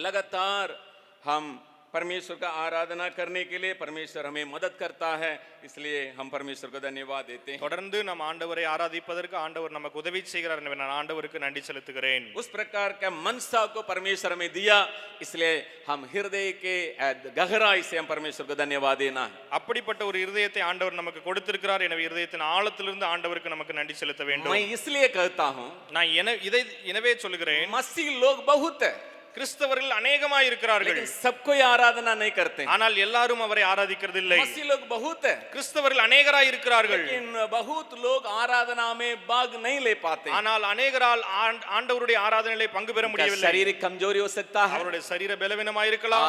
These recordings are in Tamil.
செய்வாராக लगातार हम परमेश्वर का आराधना करने के लिए परमेश्वर हमें मदद करता है इसलिए हम परमेश्वर को धन्यवाद देते हैं தொடர்ந்து நம் ஆண்டவரை ஆராதிப்பதற்கு ஆண்டவர் நமக்கு உதவி செய்கிறார் எனவே நான் ஆண்டவருக்கு நன்றி செலுத்துகிறேன் उस प्रकार का मनसा को परमेश्वर हमें दिया इसलिए हम हृदय के अ, गहराई से हम परमेश्वर को धन्यवाद देना है அப்படிப்பட்ட ஒரு இருதயத்தை ஆண்டவர் நமக்கு கொடுத்திருக்கிறார் எனவே இருதயத்தின் ஆழத்திலிருந்து ஆண்டவருக்கு நமக்கு நன்றி செலுத்த வேண்டும் मैं इसलिए कहता हूँ நான் என இதை எனவே சொல்லுகிறேன் मसीह लोग बहुत है கிறிஸ்தவர்கள் அநேகமாய் இருக்கிறார்கள் लेकिन सबको ये आराधना नहीं करते ஆனால் எல்லாரும் அவரை ஆராதிக்கிறதில்லை मसीह लोग बहुत है கிறிஸ்தவர்கள் அநேகராய் இருக்கிறார்கள் लेकिन बहुत लोग आराधना में भाग नहीं ले पाते ஆனால் அநேகரால் ஆண்ட- ஆண்டவருடைய ஆராதனையிலே பங்கு பெற उनका முடியவில்லை शारीरिक कमजोरी हो सकता है அவருடைய சரீர பலவீனமாய் இருக்கலாம்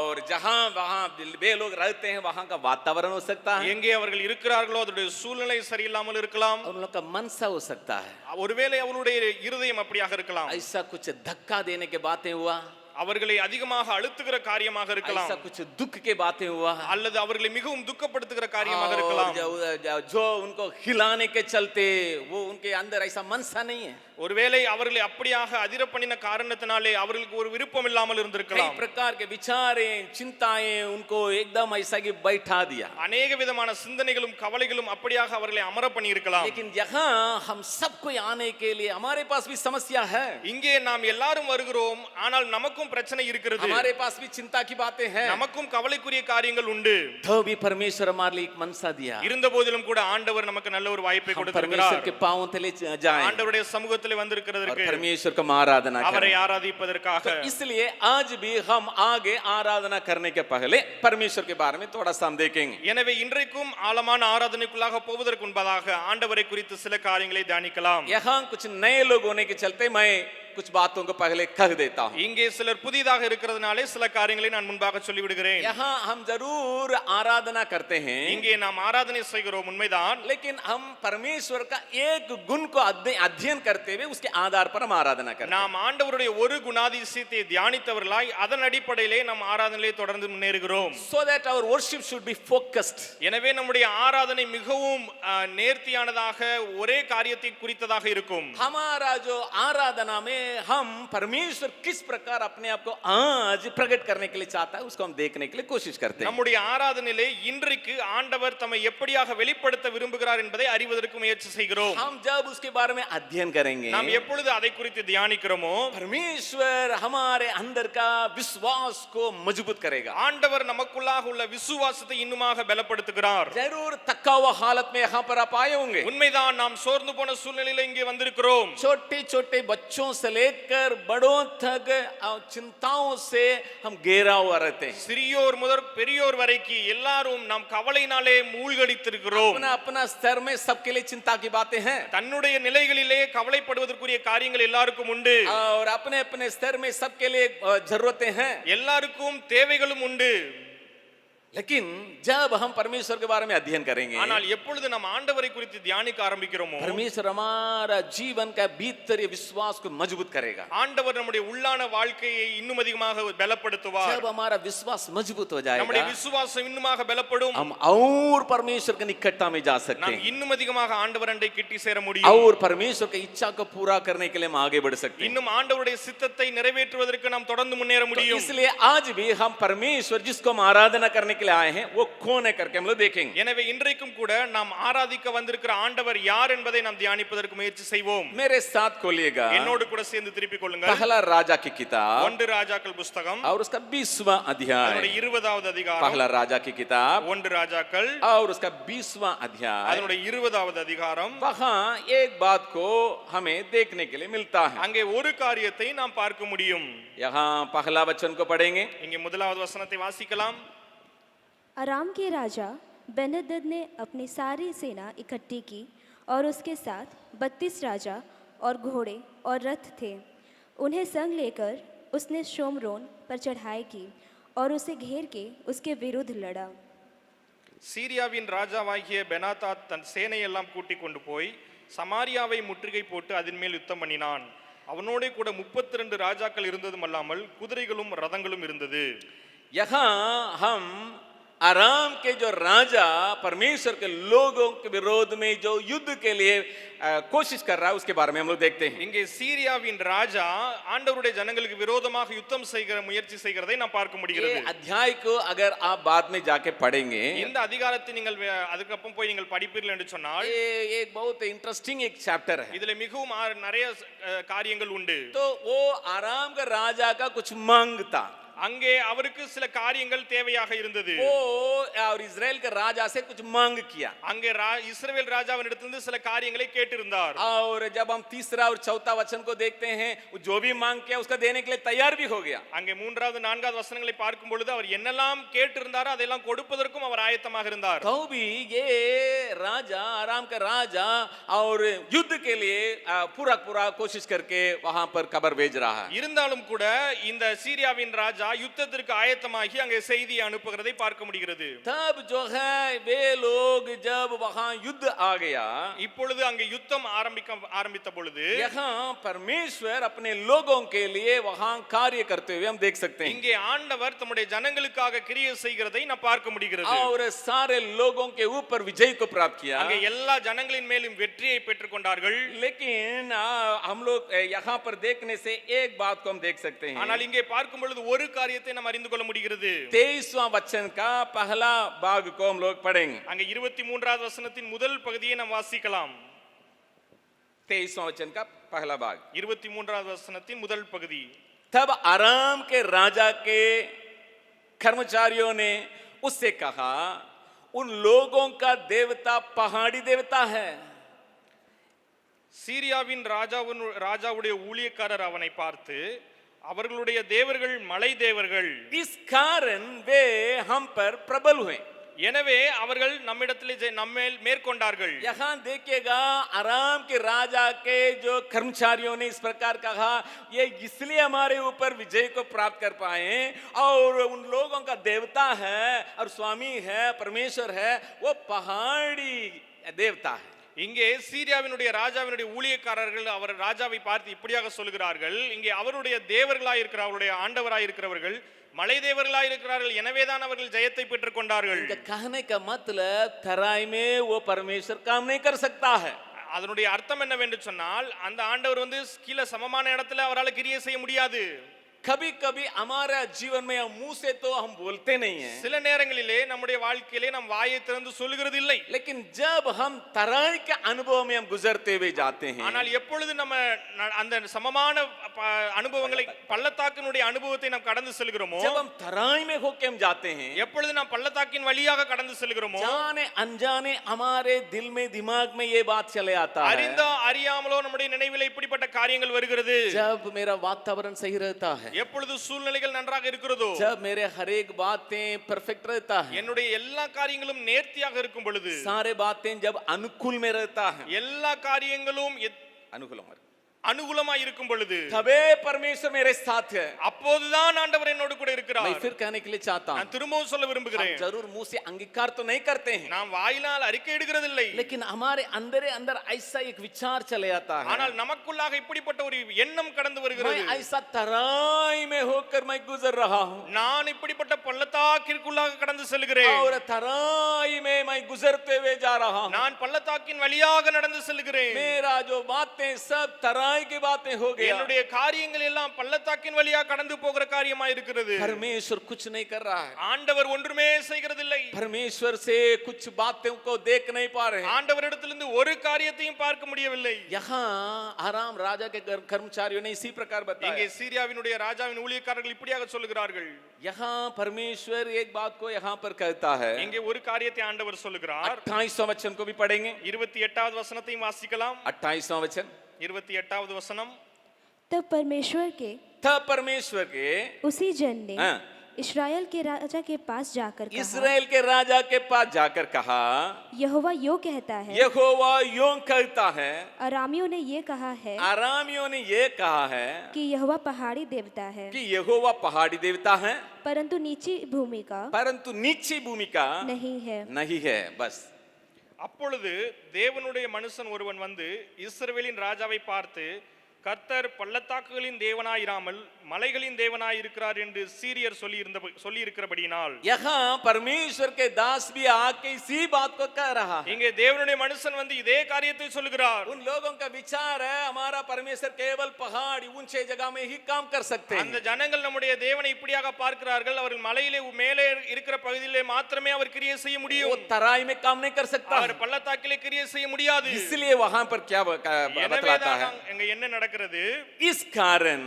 और जहां वहां वे लोग रहते हैं वहां का वातावरण हो सकता है எங்கே அவர்கள் இருக்கிறார்களோ அதனுடைய சூழ்நிலை சரியில்லாமல் இருக்கலாம் और उन लोग का मनसा हो सकता है ஒருவேளை அவனுடைய இருதயம் அப்படியாக இருக்கலாம் ऐसा कुछ धक्का देने के बातें हुआ அவர்களை அதிகமாக அழுத்துகிற காரியமாக இருக்கலாம் ऐसा कुछ दुख के बातें हुआ அல்லது அவர்களை மிகவும் துக்கப்படுத்துகிற காரியமாக और இருக்கலாம் जो, जो, जो उनको खिलाने के चलते वो उनके अंदर ऐसा मनसा नहीं है ஒருவேளை அவர்களை அப்படியாக அதிர பண்ணின காரணத்தினாலே அவர்களுக்கு ஒரு விருப்பம் இல்லாமல் कई இருந்திருக்கலாம் प्रकार के विचारें चिंताएं उनको एकदम ऐसा कि बैठा दिया அநேக விதமான சிந்தனைகளும் கவலைகளும் அப்படியாக அவர்களை அமர பண்ணி இருக்கலாம் लेकिन यहाँ हम सबको आने के लिए हमारे पास भी समस्या है இங்கே நாம் எல்லாரும் வருகிறோம் ஆனால் நமக்கும் பிரச்சனை இருக்கிறது हमारे पास भी चिंता की बातें हैं நமக்கும் கவலைக்குரிய காரியங்கள் உண்டு तो भी परमेश्वर हमारे लिए एक मनसा दिया இருந்த போதிலும் கூட ஆண்டவர் நமக்கு நல்ல ஒரு வாய்ப்பை हम கொடுத்திருக்கிறார் परमेश्वर के पांव तले जाएं ஆண்டவருடைய சமூகத்தில் और வந்திருக்கிறதற்கு परमेश्वर को हम आराधना அவரை करें ஆராதிப்பதற்காக तो इसलिए आज भी हम आगे आराधना करने के पहले परमेश्वर के बारे में थोड़ा सा हम देखेंगे எனவே இன்றைக்கும் ஆழமான ஆராதனைக்குள்ளாக போவதற்கு முன்பதாக ஆண்டவரை குறித்து சில காரியங்களை தியானிக்கலாம் यहाँ कुछ नए लोग होने के चलते मैं कुछ बातों को पहले कह देता हूँ இங்கே சிலர் புதிதாக இருக்கிறதுனாலே சில காரியங்களை நான் முன்பாக சொல்லிவிடுகிறேன் यहाँ हम जरूर आराधना करते हैं இங்கே நாம் ஆராதனை செய்கிறோம் உண்மைதான் लेकिन हम परमेश्वर का एक गुण को अध्य- अध्ययन करते हुए उसके आधार पर हम आराधना करते हैं நாம் ஆண்டவருடைய ஒரு குணாதிசயத்தை தியானித்தவர்களாய் அதன் அடிப்படையிலே நாம் ஆராதனையை தொடர்ந்து முன்னேறுகிறோம் so that our worship should be focused எனவே நம்முடைய ஆராதனை மிகவும் அஹ், நேர்த்தியானதாக ஒரே காரியத்தை குறித்ததாக இருக்கும் हमारा जो आराधना में हम परमेश्वर किस प्रकार अपने आप को आज प्रकट करने के लिए चाहता है उसको हम देखने के लिए कोशिश करते हैं நம்முடைய ஆராதனையிலே இன்றைக்கு ஆண்டவர் தம்மை எப்படியாக வெளிப்படுத்த விரும்புகிறார் என்பதை அறிவதற்கு முயற்சி செய்கிறோம் हम जब उसके बारे में अध्ययन करेंगे நாம் எப்பொழுது அதை குறித்து தியானிக்கிறோமோ परमेश्वर हमारे अंदर का विश्वास को मजबूत करेगा ஆண்டவர் நமக்குள்ளாக உள்ள விசுவாசத்தை இன்னுமாக பலப்படுத்துகிறார் जरूर थका हुआ हालत में यहाँ पर आप आए होंगे உண்மைதான் நாம் சோர்ந்து போன சூழ்நிலையில இங்கே வந்திருக்கிறோம் छोटे छोटे बच्चों से लेकर बड़ों तक और चिंताओं से हम घेरा हुआ रहते हैं சிறியோர் முதற் பெரியோர் வரைக்கு எல்லாரும் நாம் கவலையினாலே மூழ்கடித்திருக்கிறோம் अपना अपना स्तर में सबके लिए चिंता की बातें हैं தன்னுடைய நிலைகளிலே கவலைப்படுவதற்குரிய காரியங்கள் எல்லாருக்கும் உண்டு और अपने अपने स्तर में सबके लिए अ, जरूरतें हैं எல்லாருக்கும் தேவைகளும் உண்டு लेकिन जब हम परमेश्वर के बारे में अध्ययन करेंगे ஆனால் எப்பொழுது நாம் ஆண்டவரை குறித்து தியானிக்க ஆரம்பிக்கிறோமோ परमेश्वर हमारा जीवन का भीतरी विश्वास को मजबूत करेगा ஆண்டவர் நம்முடைய உள்ளான வாழ்க்கையை இன்னும் அதிகமாக பலப்படுத்துவார் जब हमारा विश्वास मजबूत हो நம்முடைய जाएगा விசுவாசம் இன்னுமாக பலப்படும் हम और परमेश्वर की निकटता में जा सकते நாம் हैं இன்னும் அதிகமாக ஆண்டவர் அண்டை கிட்டி சேர முடியும் और परमेश्वर की इच्छा को पूरा करने के लिए हम आगे बढ़ सकते हैं இன்னும் ஆண்டவருடைய சித்தத்தை நிறைவேற்றுவதற்கு நாம் தொடர்ந்து முன்னேற तो முடியும் इसलिए आज भी हम परमेश्वर जिसको हम आराधना करने के लिए आए हैं वो कौन है करके हम लोग देखेंगे எனவே இன்றைக்கும் கூட நாம் ஆராதிக்க வந்திருக்கிற ஆண்டவர் யார் என்பதை நாம் தியானிப்பதற்கு முயற்சி செய்வோம் मेरे साथ खोलिएगा என்னோடு கூட சேர்ந்து திருப்பிக் கொள்ளுங்கள் पहला राजा की किताब ஒன்று ராஜாக்கள் புஸ்தகம் और उसका बीसवा अध्याय அதனுடைய இருபதாவது அதிகாரம் पहला राजा की किताब ஒன்று ராஜாக்கள் और उसका बीसवा अध्याय அதனுடைய இருபதாவது அதிகாரம் वहां एक बात को हमें देखने के लिए मिलता है அங்கே ஒரு காரியத்தை நாம் பார்க்க முடியும் यहाँ पहला वचन को पढ़ेंगे இங்கே முதலாவது வசனத்தை வாசிக்கலாம் अराम के राजा बेनदद ने अपनी सारी सेना इकट्ठी की और उसके साथ बत्तीस राजा और घोड़े और रथ थे उन्हें संग लेकर उसने शोमरोन पर चढ़ाई की और उसे घेर के उसके विरुद्ध लड़ा சீரியாவின் ராஜாவாகிய பெனாதாத் தன் சேனையெல்லாம் கூட்டிக் கொண்டு போய் சமாரியாவை முற்றுகை போட்டு அதன் மேல் யுத்தம் பண்ணினான் அவனோட கூட முப்பத்தி ரெண்டு ராஜாக்கள் இருந்ததும் அல்லாமல் குதிரைகளும் ரதங்களும் இருந்தது यहाँ हम आराम के जो राजा परमेश्वर के लोगों के विरोध में जो युद्ध के लिए अ, कोशिश कर रहा है उसके बारे में हम लोग देखते हैं இங்கே சீரியாவின் ராஜா ஆண்டவருடைய ஜனங்களுக்கு விரோதமாக யுத்தம் செய்கிற முயற்சி செய்கிறதை நாம் பார்க்க ये முடிகிறது अध्याय को अगर आप बाद में जाके पढ़ेंगे இந்த அதிகாரத்தை நீங்கள் வே- அதுக்கப்புறம் போய் நீங்கள் படிப்பீர்கள் என்று சொன்னால் ये एक बहुत इंटरेस्टिंग एक चैप्टर है இதுல மிகவும் ஆ- நிறைய அஹ், காரியங்கள் உண்டு तो वो आराम का राजा का कुछ मांग था அங்கே அவருக்கு சில காரியங்கள் தேவையாக இருந்தது वो और इसराइल के राजा से कुछ मांग किया அங்கே ரா- இஸ்ரவேல் ராஜாவினிடத்திலிருந்து சில காரியங்களை கேட்டிருந்தார் और जब हम तीसरा और चौथा वचन को देखते हैं वो जो भी मांग किया उसका देने के लिए तैयार भी हो गया அங்கே மூன்றாவது நான்காவது வசனங்களை பார்க்கும் பொழுது அவர் என்னெல்லாம் கேட்டிருந்தாரோ அதெல்லாம் கொடுப்பதற்கும் அவர் ஆயத்தமாக இருந்தார் तो भी ये राजा आराम का राजा और युद्ध के लिए आ, पूरा पूरा कोशिश करके वहां पर खबर भेज रहा है இருந்தாலும் கூட இந்த சீரியாவின் ராஜா யுத்தத்திற்கு ஆயத்தமாகி அங்கே செய்தியை அனுப்புகிறதை பார்க்க முடிகிறது तब जो है वे लोग जब वहां युद्ध आ गया இப்பொழுது அங்கே யுத்தம் ஆரம்பிக்க ஆரம்பித்த பொழுது यहाँ परमेश्वर अपने लोगों के लिए वहां कार्य करते हुए हम देख सकते हैं இங்கே ஆண்டவர் தம்முடைய ஜனங்களுக்காக கிரியை செய்கிறதை நாம் பார்க்க முடிகிறது और सारे लोगों के ऊपर विजय को प्राप्त किया அங்கே எல்லா ஜனங்களின் மேலும் வெற்றியை பெற்றுக் கொண்டார்கள் लेकिन आ, हम लोग ए, यहाँ पर देखने से एक बात को हम देख सकते हैं ஆனால் இங்கே பார்க்கும் பொழுது ஒரு காரியத்தை நாம் அறிந்து கொள்ள முடிகிறது तेईसवा वचन का पहला भाग को हम लोग पढ़ेंगे அங்கே இருபத்தி மூன்றாவது வசனத்தின் முதல் பகுதியை நாம் வாசிக்கலாம் तेईसवा वचन का पहला भाग இருபத்தி மூன்றாவது வசனத்தின் முதல் பகுதி तब आराम के राजा के कर्मचारियों ने उससे कहा उन लोगों का देवता पहाड़ी देवता है சீரியாவின் ராஜாவின் ராஜாவுடைய ஊழியக்காரர் அவனை பார்த்து அவர்களுடைய தேவர்கள் மலை தேவர்கள் इस कारण वे हम पर प्रबल हुए எனவே அவர்கள் நம்மிடத்தில் ஜெ- நம்மேல் மேற்கொண்டார்கள் यहाँ देखिएगा आराम के राजा के जो कर्मचारियों ने इस प्रकार कहा ये इसलिए हमारे ऊपर विजय को प्राप्त कर पाए और उन लोगों का देवता है और स्वामी है परमेश्वर है वो पहाड़ी देवता है இங்கே சீரியாவினுடைய ராஜாவினுடைய ஊழியக்காரர்கள் அவர் ராஜாவை பார்த்து இப்படியாக சொல்கிறார்கள் இங்கே அவருடைய தேவர்களாய் இருக்கிற அவருடைய ஆண்டவராய் இருக்கிறவர்கள் மலை தேவர்களாய் இருக்கிறார்கள் எனவே அவர்கள் ஜெயத்தை பெற்றுக் கொண்டார்கள். இந்த கஹனை கா தராய்மே ஓ பரமேஸ்வர் காம் நஹி கர் அதனுடைய அர்த்தம் என்னவென்று சொன்னால் அந்த ஆண்டவர் வந்து கீழே சமமான இடத்துல அவரால் கிரியை செய்ய முடியாது. கபி கபி அமாரா ஜீவன்மை மூசேத்தோ ஹம் போல்தே நஹி சில நேரங்களிலே நம்முடைய வாழ்க்கையிலே நம் வாயை திறந்து சொல்கிறது இல்லை லேக்கின் ஜப் ஹம் தராய்க்க கே அனுபவம் ஹம் குசர்தே ஜாத்தே ஆனால் எப்பொழுது நம்ம அந்த சமமான அனுபவங்களை பள்ளத்தாக்கினுடைய அனுபவத்தை நாம் கடந்து செல்கிறோமோ? ஜப் தராய்மை தராய் ஜாத்தே எப்பொழுது நாம் பள்ளத்தாக்கின் வழியாக கடந்து செல்கிறோமோ? ஜானே அஞ்சானே அமாரே தில்மே திமாக் மே யே பாத் சலே அறிந்தோ அறியாமலோ நம்முடைய நினைவில் இப்படிப்பட்ட காரியங்கள் வருகிறது. ஜப் மேரா வாத்தாவரன் செய்கிறதாக எப்பொழுது சூழ்நிலைகள் நன்றாக இருக்கிறதோ जब मेरे हर एक बातें परफेक्ट रहता है என்னுடைய எல்லா காரியங்களும் நேர்த்தியாக இருக்கும் பொழுது सारे बातें जब अनुकूल में रहता है எல்லா காரியங்களும் எத்- अनुकूल हमारे அனுகூலமாய் இருக்கும் பொழுது तबे परमेश्वर मेरे साथ है அப்போதுதான் ஆண்டவர் என்னோடு கூட मैं இருக்கிறார் फिर कहने के लिए चाहता हूँ நான் திரும்பவும் சொல்ல हम விரும்புகிறேன் जरूर मुंह से अंगीकार तो नहीं करते हैं நாம் வாயினால் அறிக்கை இடுகிறதில்லை लेकिन हमारे अंदर अंदर ऐसा एक विचार चले आता है ஆனால் நமக்குள்ளாக இப்படிப்பட்ட ஒரு எண்ணம் கடந்து मैं வருகிறது ऐसा तराई में होकर मैं गुजर रहा हूँ நான் இப்படிப்பட்ட பள்ளத்தாக்கிற்குள்ளாக கடந்து செல்கிறேன் और तराई में मैं गुजरते हुए जा रहा हूँ நான் பள்ளத்தாக்கின் வழியாக நடந்து செல்கிறேன் मेरा जो बातें सब तराई की बातें हो गया என்னுடைய காரியங்கள் எல்லாம் பள்ளத்தாக்கின் வழியாக கடந்து போகிற காரியமா இருக்கிறது परमेश्वर कुछ नहीं कर रहा है ஆண்டவர் ஒன்றுமே செய்கிறதில்லை परमेश्वर से कुछ बातों को देख नहीं पा रहे हैं ஆண்டவரிடத்திலிருந்து ஒரு காரியத்தையும் பார்க்க முடியவில்லை यहाँ आराम राजा के घर- कर्मचारियों ने इसी प्रकार இங்கே बताया சீரியாவினுடைய ராஜாவின் ஊழியக்காரர்கள் இப்படியாக சொல்லுகிறார்கள் यहाँ परमेश्वर एक बात को यहाँ पर कहता है இங்கே ஒரு காரியத்தை ஆண்டவர் சொல்லுகிறார் अट्ठाईसवां वचन को भी पढ़ेंगे இருபத்தி எட்டாவது வசனத்தையும் வாசிக்கலாம் अट्ठाईसवां वचन இருபத்தி எட்டாவது வசனம் तब परमेश्वर के तब परमेश्वर के उसी जन ने हाँ। इस्राएल के राजा के पास जाकर कहा इसराइल के राजा के पास जाकर कहा यहोवा यो कहता है यहोवा यों कहता है अरामियों ने ये कहा है आरामियों ने ये कहा है कि यहोवा पहाड़ी देवता है कि यहोवा पहाड़ी देवता है परंतु नीची भूमि का परंतु नीची भूमि का नहीं है नहीं है बस அப்பொழுது தேவனுடைய மனுஷன் ஒருவன் வந்து இஸ்ரவேலின் ராஜாவை பார்த்து கர்த்தர் பள்ளத்தாக்குகளின் தேவனாயிராமல் மலைகளின் தேவனாய் இருக்கிறார் என்று சீரியர் சொல்லி இருந்த சொல்லி இருக்கிறபடியினால் यहाँ परमेश्वर के दास भी आके इसी बात को कह रहा है இங்கே தேவனுடைய மனுஷன் வந்து இதே காரியத்தை சொல்லுகிறார் उन लोगों का विचार है हमारा परमेश्वर केवल पहाड़ ऊंचे जगह में ही काम कर सकते அந்த हैं ஜனங்கள் நம்முடைய தேவனை இப்படியாக பார்க்கிறார்கள் அவர்கள் மலையிலே மேலே இருக்கிற பகுதியிலே மாத்திரமே அவர் கிரியை செய்ய वो முடியும் तराई में काम नहीं कर सकता அவர் பள்ளத்தாக்கிலே கிரியை செய்ய முடியாது इसलिए वहां पर क्या ब- क- बतलाता எனவேதான் है நாங்க- இங்க என்ன நடக்கிறது इस कारण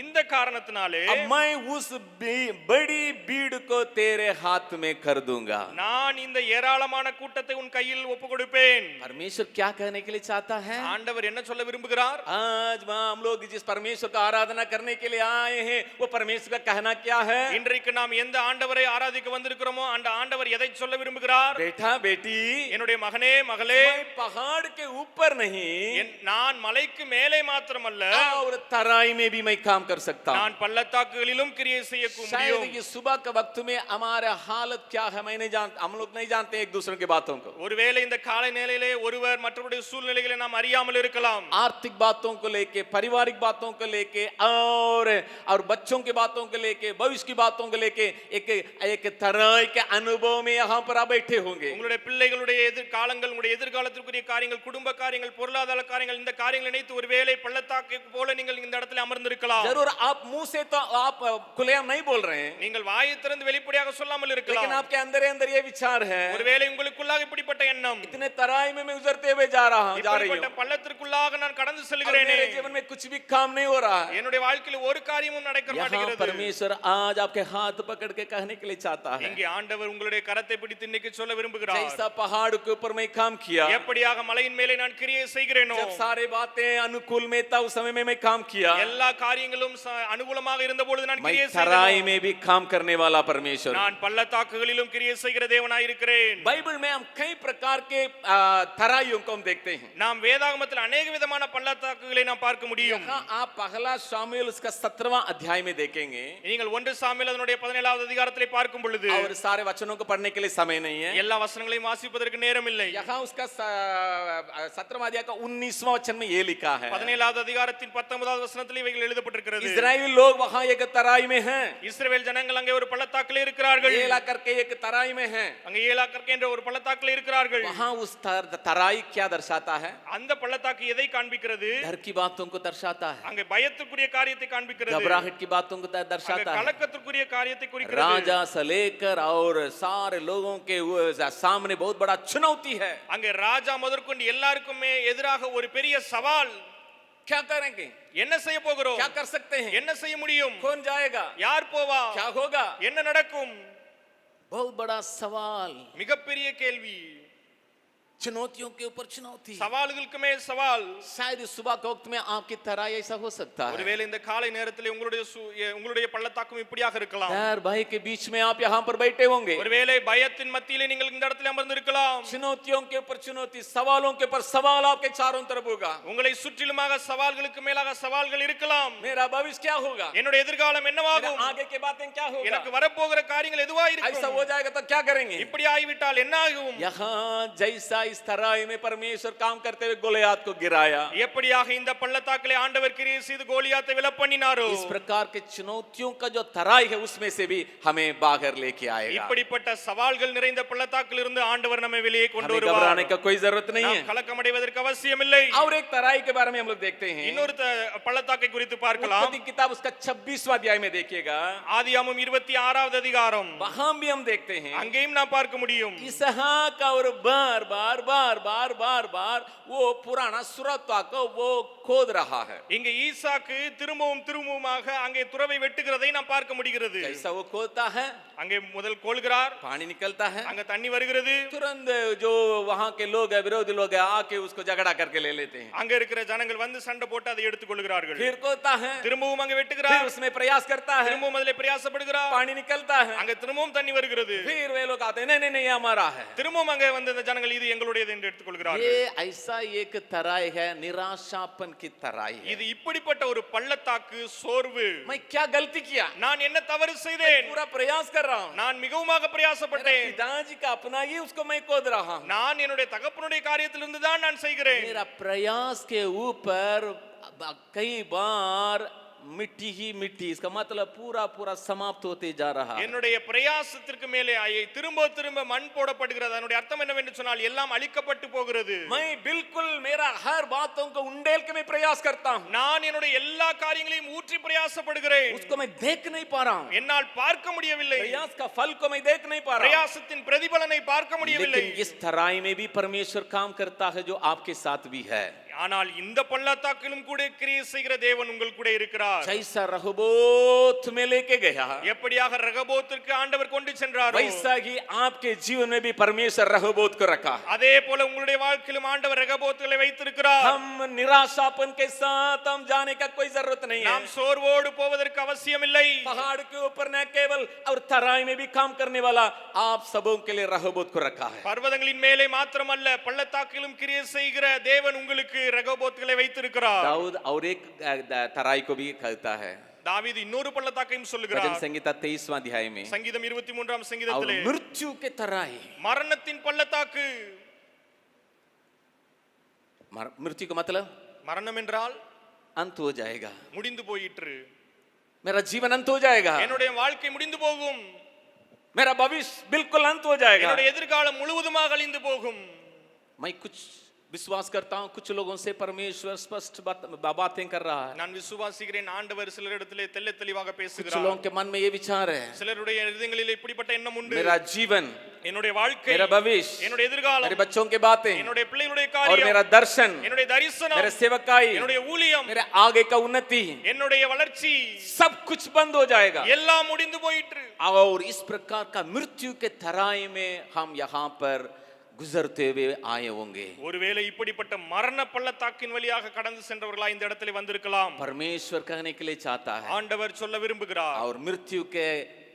இந்த காரணத்தினாலே अब मैं उस बी- बड़ी भीड़ को तेरे हाथ में कर दूंगा நான் இந்த ஏராளமான கூட்டத்தை உன் கையில் ஒப்பு கொடுப்பேன் परमेश्वर क्या कहने के लिए चाहता है ஆண்டவர் என்ன சொல்ல விரும்புகிறார் आज वहाँ हम लोग जिस परमेश्वर का आराधना करने के लिए आए हैं वो परमेश्वर का कहना क्या है இன்றைக்கு நாம் எந்த ஆண்டவரை ஆராதிக்க வந்திருக்கிறோமோ அந்த ஆண்டவர் எதை சொல்ல விரும்புகிறார் बेटा बेटी என்னுடைய மகனே மகளே मैं पहाड़ के ऊपर नहीं என்- நான் மலைக்கு மேலே மாத்திரமல்ல और तराई में भी मैं काम कर सकता हूँ நான் பள்ளத்தாக்குகளிலும் கிரியை செய்ய முடியும் शायद ये सुबह के वक्त में हमारा हालत क्या है मैं नहीं जान हम लोग नहीं जानते एक दूसरे की बातों को ஒருவேளை இந்த காலை நிலையிலே ஒருவர் மற்றவருடைய சூழ்நிலைகளை நாம் அறியாமல் இருக்கலாம் आर्थिक बातों को लेके पारिवारिक बातों को लेके और और बच्चों की बातों को लेके भविष्य की बातों को लेके एक एक तरह के अनुभव में यहाँ पर आप बैठे होंगे உங்களுடைய பிள்ளைகளுடைய எதிர்காலங்கள் உங்களுடைய எதிர்காலத்திற்குரிய காரியங்கள் குடும்ப காரியங்கள் பொருளாதார காரியங்கள் இந்த காரியங்களை நினைத்து ஒருவேளை பள்ளத்தாக்கு போல நீங்கள் இந்த இடத்துல அமர்ந்திருக்கலாம் जरूर आप मुंह से तो आप खुलेआम नहीं बोल रहे हैं நீங்கள் வாயை திறந்து வெளிப்படையாக சொல்லாமல் लेकिन இருக்கலாம் आपके अंदर ही अंदर ये विचार है ஒருவேளை உங்களுக்குள்ளாக இப்படிப்பட்ட எண்ணம் इतने तराई में मैं गुजरते हुए जा रहा हूँ जा रही இப்படிப்பட்ட हूँ பள்ளத்திற்குள்ளாக நான் கடந்து और செல்கிறேனே मेरे जीवन में कुछ भी काम नहीं हो रहा है என்னுடைய வாழ்க்கையில ஒரு காரியமும் நடக்க यहाँ மாட்டேங்கிறது परमेश्वर आज आपके हाथ पकड़ के कहने के लिए चाहता है இங்கே ஆண்டவர் உங்களுடைய கரத்தை பிடித்து இன்னைக்கு சொல்ல விரும்புகிறார் जैसा पहाड़ के ऊपर मैं काम किया எப்படியாக மலையின் மேலே நான் கிரியை செய்கிறேனோ जब सारे बातें अनुकूल में था उस समय में मैं काम किया எல்லா காரியங்களும் ச- அனுகூலமாக இருந்த பொழுது நான் मैं கிரியை तराई செய்கிறேன் में भी काम करने वाला परमेश्वर நான் பள்ளத்தாக்குகளிலும் கிரியை செய்கிற தேவனாய் இருக்கிறேன் बाइबल में हम कई प्रकार के आ, तराइयों को हम देखते हैं நாம் வேதாகமத்தில் अनेक விதமான பள்ளத்தாக்குகளை நாம் பார்க்க முடியும் यहाँ आप पहला शामिल उसका सत्रहवां अध्याय में देखेंगे நீங்கள் ஒன்று சாமியில் அதனுடைய பதினேழாவது அதிகாரத்திலே பார்க்கும் பொழுது और सारे वचनों को पढ़ने के लिए समय नहीं है எல்லா வசனங்களையும் வாசிப்பதற்கு நேரம் இல்லை यहाँ उसका सत्रहवा अध्याय का उन्नीसवां वचन में ये लिखा है பதினேழாவது அதிகாரத்தின் பத்தொன்பதாவது வசனத்தில் இவைகள் எழுதப்பட்டிருக்கிறது इजराइली लोग वहाँ एक तराई में हैं இஸ்ரவேல் ஜனங்கள் அங்கே ஒரு பள்ளத்தாக்கிலே இருக்கிறார்கள் येला करके एक तराई में हैं அங்கே ஏலாக்கற்கு என்ற ஒரு பள்ளத்தாக்கிலே இருக்கிறார்கள் वहाँ उस तर, तराई क्या दर्शाता है அந்த பள்ளத்தாக்கு எதை காண்பிக்கிறது डर की बातों को दर्शाता है அங்கே பயத்துக்குரிய காரியத்தை காண்பிக்கிறது घबराहट की बातों को दर- அங்கே दर्शाता है கலக்கத்திற்குரிய காரியத்தை குறிக்கிறது राजा से लेकर और सारे लोगों के वो सामने बहुत बड़ा चुनौती है அங்கே ராஜா முதற்கொண்டு எல்லாருக்குமே எதிராக ஒரு பெரிய சவால் क्या करेंगे என்ன செய்ய போகிறோம் क्या कर सकते हैं என்ன செய்ய முடியும் कौन जाएगा யார் போவா क्या होगा என்ன நடக்கும் बहुत बड़ा सवाल மிகப்பெரிய கேள்வி चुनौतियों के ऊपर चुनौती சவால்களுக்கு மேல் சவால் शायद इस सुबह के वक्त में आपकी तरह ऐसा हो सकता है ஒருவேளை இந்த காலை நேரத்தில் உங்களுடைய சு- எ- உங்களுடைய பள்ளத்தாக்கும் இப்படியாக இருக்கலாம் डर भय के बीच में आप यहाँ पर बैठे होंगे ஒருவேளை பயத்தின் மத்தியிலே நீங்கள் இந்த இடத்துல அமர்ந்திருக்கலாம் चुनौतियों के ऊपर चुनौती सवालों के ऊपर सवाल आपके चारों तरफ होगा உங்களை சுற்றிலுமாக சவால்களுக்கு மேலாக சவால்கள் இருக்கலாம் मेरा भविष्य क्या होगा என்னுடைய எதிர்காலம் मेरा என்னவாகும் आगे के बातें क्या होगा எனக்கு வரப்போகிற காரியங்கள் எதுவா ऐसा இருக்கும் हो जाएगा तो क्या करेंगे இப்படி ஆகிவிட்டால் என்ன ஆகும் यहाँ जैसा इस तराई में परमेश्वर काम करते हुए गोलियात को गिराया எப்படியாக இந்த பள்ளத்தாக்கிலே ஆண்டவர் கிரியை செய்து கோலியாத்தை விலப்பண்ணினாரோ इस प्रकार के चुनौतियों का जो तराई है उसमें से भी हमें बाहर लेके आएगा இப்படிப்பட்ட சவால்கள் நிறைந்த பள்ளத்தாக்கில் இருந்து ஆண்டவர் நம்மை வெளியே கொண்டு हमें வருவார் घबराने का कोई जरूरत नहीं நாம் है கலக்கமடைவதற்கு அவசியமில்லை और एक तराई के बारे में हम लोग देखते हैं இன்னொரு த- பள்ளத்தாக்கை குறித்து பார்க்கலாம் उत्पत्ति किताब उसका छब्बीसवा अध्याय में देखिएगा ஆதியாமம் இருபத்தி ஆறாவது அதிகாரம் वहां भी हम देखते हैं அங்கேயும் நாம் பார்க்க முடியும் इसहाक और बार बार बार बार बार बार वो पुराना सुरत्वा को वो खोद रहा है இங்க ஈசாக்கு திரும்பவும் திரும்பவுமாக அங்கே துறவை வெட்டுகிறதை நாம் பார்க்க முடிகிறது कैसा वो खोदता है அங்கே முதல் கோல்கிறார் पानी निकलता है அங்க தண்ணி வருகிறது तुरंत जो वहां के लोग है विरोधी लोग है आके उसको झगड़ा करके ले लेते हैं அங்க இருக்கிற ஜனங்கள் வந்து சண்டை போட்டு அதை எடுத்துக் கொள்கிறார்கள் फिर खोदता है திரும்பவும் அங்க फिर வெட்டுகிறார் उसमें प्रयास करता है திரும்பவும் அதிலே பிரயாசப்படுகிறார் पानी निकलता है அங்க திரும்பவும் தண்ணி வருகிறது फिर वे लोग आते हैं नहीं नहीं नहीं ये हमारा है திரும்பவும் அங்க வந்து இந்த ஜனங்கள் இது எங்களுடையது என்று எடுத்துக்கொள்கிறார்கள் ये ऐसा एक तराई है निराशापन की तराई है இது இப்படிப்பட்ட ஒரு பள்ளத்தாக்கு சோர்வு मैं क्या गलती किया நான் என்ன தவறு செய்தேன் पूरा प्रयास कर रहा हूँ நான் மிகவுமாக मेरा பிரயாசப்பட்டேன் पिताजी का अपना ही उसको मैं खोद रहा हूँ நான் என்னுடைய தகப்பனுடைய காரியத்திலிருந்து தான் நான் செய்கிறேன் मेरा प्रयास के ऊपर ब- कई बार मिट्टी ही मिट्टी इसका मतलब पूरा पूरा समाप्त होते जा रहा है என்னுடைய பிரயாசத்திற்கு மேலே ஐ- திரும்ப திரும்ப மண் போடப்படுகிறது அதனுடைய அர்த்தம் என்னவென்று சொன்னால் எல்லாம் அழிக்கப்பட்டு போகிறது मैं बिल्कुल मेरा हर बातों को उंडेल के मैं प्रयास करता हूँ நான் என்னுடைய எல்லா காரியங்களையும் ஊற்றி பிரயாசப்படுகிறேன் उसको मैं देख नहीं पा रहा हूँ என்னால் பார்க்க முடியவில்லை प्रयास का फल को मैं देख नहीं पा रहा हूँ பிரயாசத்தின் பிரதிபலனை பார்க்க முடியவில்லை लेकिन इस तराई में भी परमेश्वर काम करता है जो आपके साथ भी है ஆனால் இந்த பள்ளத்தாக்கிலும் கூட கிரியை செய்கிற தேவன் உங்கள் கூட இருக்கிறார் जैसा रहोबोत में लेके गया எப்படியாக ரகபோத்திற்கு ஆண்டவர் கொண்டு சென்றாரோ वैसा ही आपके जीवन में भी परमेश्वर रहोबोत को रखा है அதே போல உங்களுடைய வாழ்க்கையிலும் ஆண்டவர் ரகபோத்துகளை வைத்திருக்கிறார் हम निराशापन के साथ हम जाने का कोई जरूरत नहीं है நாம் சோர்வோடு போவதற்கு அவசியமில்லை पहाड़ के ऊपर न केवल और तराई में भी काम करने वाला आप सबों के लिए रहोबोत को रखा है பர்வதங்களின் மேலே மாத்திரமல்ல பள்ளத்தாக்கிலும் கிரியை செய்கிற தேவன் உங்களுக்கு ரகபோத்துகளை வைத்திருக்கிறார் दाऊद और एक अ, द- तराई को भी कहता है தாவீது இன்னொரு பள்ளத்தாக்கையும் भजन சொல்லுகிறார் संगीता तेईसवां अध्याय में சங்கீதம் இருபத்தி மூன்றாம் और சங்கீதத்திலே मृत्यु के तराई மரணத்தின் பள்ளத்தாக்கு मर- मृत्यु का मतलब மரணம் என்றால் अंत हो जाएगा முடிந்து போயிற்று मेरा जीवन अंत हो जाएगा என்னுடைய வாழ்க்கை முடிந்து போகும் मेरा भविष्य बिल्कुल अंत हो जाएगा என்னுடைய எதிர்காலம் முழுவதுமாக அழிந்து போகும் मैं कुछ विश्वास करता हूँ कुछ लोगों से परमेश्वर स्पष्ट बात, बातें कर रहा है நான் விசுவாசிக்கிறேன் ஆண்டவர் சிலரிடத்திலே தெள்ள தெளிவாக कुछ பேசுகிறார் लोगों के मन में ये विचार है சிலருடைய இதயங்களில் இப்படிப்பட்ட எண்ணம் உண்டு मेरा जीवन என்னுடைய வாழ்க்கை मेरा भविष्य என்னுடைய எதிர்காலம் मेरे बच्चों की बातें என்னுடைய பிள்ளைகளுடைய और காரியம் मेरा दर्शन என்னுடைய தரிசனம் मेरे सेवकाई என்னுடைய ஊழியம் मेरे आगे का उन्नति என்னுடைய வளர்ச்சி सब कुछ बंद हो जाएगा எல்லாம் முடிந்து போயிற்று और इस प्रकार का मृत्यु के तराई में हम यहाँ पर गुजरते हुए आए होंगे ஒருவேளை இப்படிப்பட்ட மரண பள்ளத்தாக்கின் வழியாக கடந்து சென்றவர்களா இந்த இடத்துல வந்திருக்கலாம் परमेश्वर कहने के लिए चाहता है ஆண்டவர் சொல்ல விரும்புகிறார் और मृत्यु के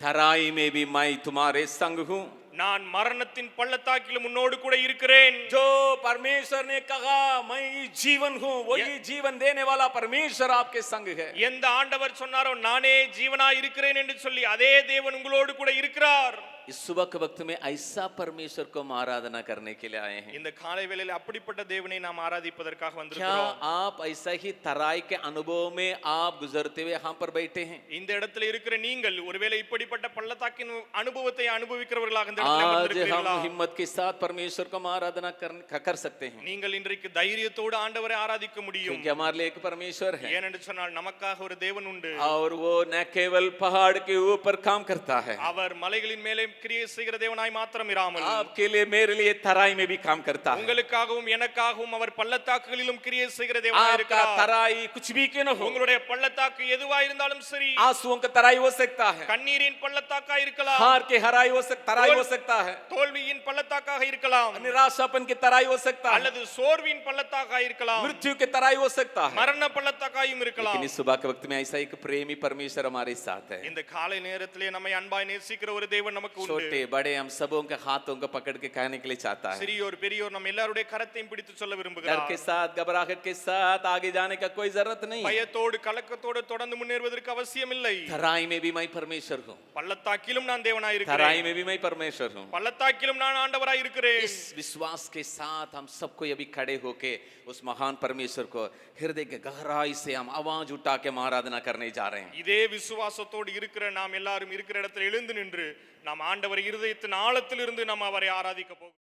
तराई में भी मैं तुम्हारे संग हूँ நான் மரணத்தின் பள்ளத்தாக்கிலும் உன்னோடு கூட இருக்கிறேன் जो परमेश्वर ने कहा मैं ही जीवन हूँ वही जीवन देने वाला परमेश्वर आपके संग है எந்த ஆண்டவர் சொன்னாரோ நானே ஜீவனா இருக்கிறேன் என்று சொல்லி அதே தேவன் உங்களோடு கூட இருக்கிறார் इस सुबह के वक्त में ऐसा परमेश्वर को हम आराधना करने के लिए आए हैं இந்த காலை வேளையில் அப்படிப்பட்ட தேவனை நாம் ஆராதிப்பதற்காக क्या வந்திருக்கிறோம் आप ऐसा ही तराई के अनुभव में आप गुजरते हुए यहाँ पर बैठे हैं இந்த இடத்துல இருக்கிற நீங்கள் ஒருவேளை இப்படிப்பட்ட பள்ளத்தாக்கின் அனுபவத்தை அனுபவிக்கிறவர்களாக இந்த இடத்துல आज வந்திருக்கிறீர்களா हम हिम्मत के साथ परमेश्वर को हम आराधना कर, कर सकते हैं நீங்கள் இன்றைக்கு தைரியத்தோடு ஆண்டவரை ஆராதிக்க முடியும் क्योंकि हमारे लिए एक परमेश्वर है ஏனென்று சொன்னால் நமக்காக ஒரு தேவன் உண்டு और वो न केवल पहाड़ के ऊपर काम करता है அவர் மலைகளின் மேலே கிரியை செய்கிற தேவனாய் மாத்திரம் இராமல் आपके लिए मेरे लिए तराई में भी काम करता है உங்களுக்காகவும் எனக்காகவும் அவர் பள்ளத்தாக்குகளிலும் கிரியை செய்கிற தேவனாய் आपका இருக்கிறார் तराई कुछ भी क्यों न हो உங்களுடைய பள்ளத்தாக்கு எதுவா இருந்தாலும் சரி आंसुओं का तराई हो सकता है கண்ணீரின் பள்ளத்தாக்கா இருக்கலாம் हार के हराई हो सकता तराई हो सकता है தோல்வியின் பள்ளத்தாக்காக இருக்கலாம் निराशापन की तराई हो सकता है அல்லது சோர்வின் பள்ளத்தாக்கா இருக்கலாம் मृत्यु की तराई हो सकता है மரண பள்ளத்தாக்காயும் இருக்கலாம் लेकिन इस सुबह के वक्त में ऐसा एक प्रेमी परमेश्वर हमारे साथ है இந்த காலை நேரத்திலே நம்மை அன்பாய் நேசிக்கிற ஒரு தேவன் நமக்கு உண்டு छोटे बड़े हम सबों के हाथों को पकड़ के कहने के लिए चाहता है சிறியோர் பெரியோர் நம்ம எல்லாருடைய கரத்தையும் பிடித்து சொல்ல डर விரும்புகிறார் के साथ घबराहट के साथ आगे जाने का कोई जरूरत नहीं है பயத்தோடு கலக்கத்தோடு தொடர்ந்து முன்னேறுவதற்கு அவசியம் இல்லை तराई में भी मैं परमेश्वर हूँ பள்ளத்தாக்கிலும் நான் தேவனாய் இருக்கிறேன் तराई में भी मैं परमेश्वर हूँ பள்ளத்தாக்கிலும் நான் ஆண்டவராய் இருக்கிறேன் इस विश्वास के साथ हम सबको अभी खड़े होके उस महान परमेश्वर को हृदय के गहराई से हम आवाज उठा के हम आराधना करने जा रहे हैं இதே விசுவாசத்தோடு இருக்கிற நாம் எல்லாரும் இருக்கிற இடத்துல எழுந்து நின்று நாம் ஆண்டவர் இருதயத்தின் ஆழத்திலிருந்து நாம் அவரை ஆராதிக்க போகிறோம்.